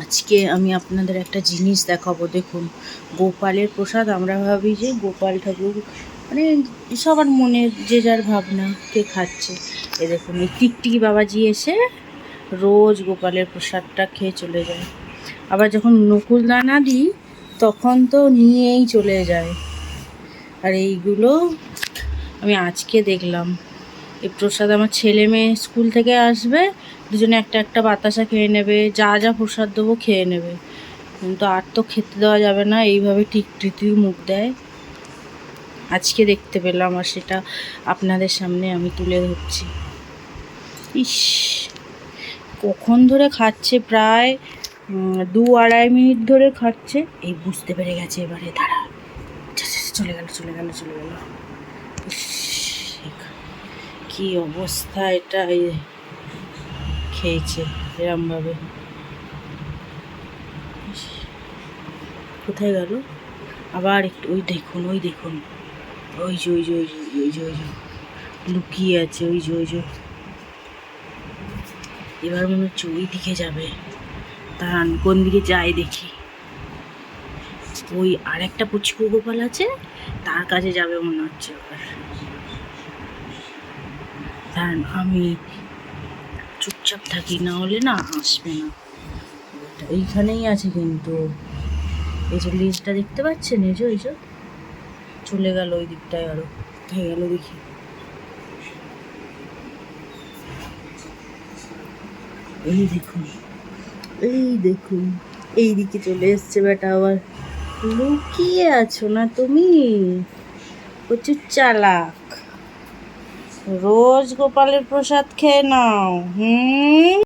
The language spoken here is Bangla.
আজকে আমি আপনাদের একটা জিনিস দেখাবো, দেখুন। গোপালের প্রসাদ, আমরা ভাবি যে গোপাল ঠাকুর মানে সবার মনের যে যার ভাবনা, কে খাচ্ছে। এ দেখুন, এই টিকটিকি বাবাজি এসে রোজ গোপালের প্রসাদটা খেয়ে চলে যায়। আবার যখন নকুল দানা দিই, তখন তো নিয়েই চলে যায়। আর এইগুলো আমি আজকে দেখলাম। এই প্রসাদ আমার ছেলে মেয়ে স্কুল থেকে আসবে দুজনে একটা একটা বাতাসা খেয়ে নেবে, যা যা প্রসাদ দেবো খেয়ে নেবে। কিন্তু আর তো খেতে দেওয়া যাবে না, এইভাবে ঠিক টিকটিকি মুখ দেয়। আজকে দেখতে পেলাম আর সেটা আপনাদের সামনে আমি তুলে ধরছি। ইস, কখন ধরে খাচ্ছে প্রায় দু আড়াই মিনিট ধরে খাচ্ছে। এই বুঝতে পেরে গেছে এবারে, দাঁড়া। চলে গেল চলে গেল চলে গেল। কি অবস্থা এটা, এই খেয়েছে এরমভাবে। কোথায় গেল? আবার একটু, ওই দেখুন ওই দেখুন। ওই যে ওই যে ওই যে ওই যে ওই যে, লুকিয়ে আছে, ওই যে ওই যে। এবার মনে হচ্ছে ওই দিকে যাবে। দাঁড়ান, কোন দিকে যায় দেখি। ওই আরেকটা পুচকু গোপাল আছে, তার কাছে যাবে মনে হচ্ছে আমি চুপচাপ থাকি, না হলে না আসবে না। এইখানেই আছে কিন্তু। এই যে লেজটা দেখতে পাচ্ছেন? এই যে এই যে। চলে গেল ওই দিকটায় আরও। কোথায় গেল দেখি। এই দেখুন এই দেখুন, এই দিকে চলে এসছে বেটা আবার। লুকিয়ে আছো না তুমি? প্রচুর চালাক। রোজ গোপালের প্রসাদ খেয়ে নাও হুম?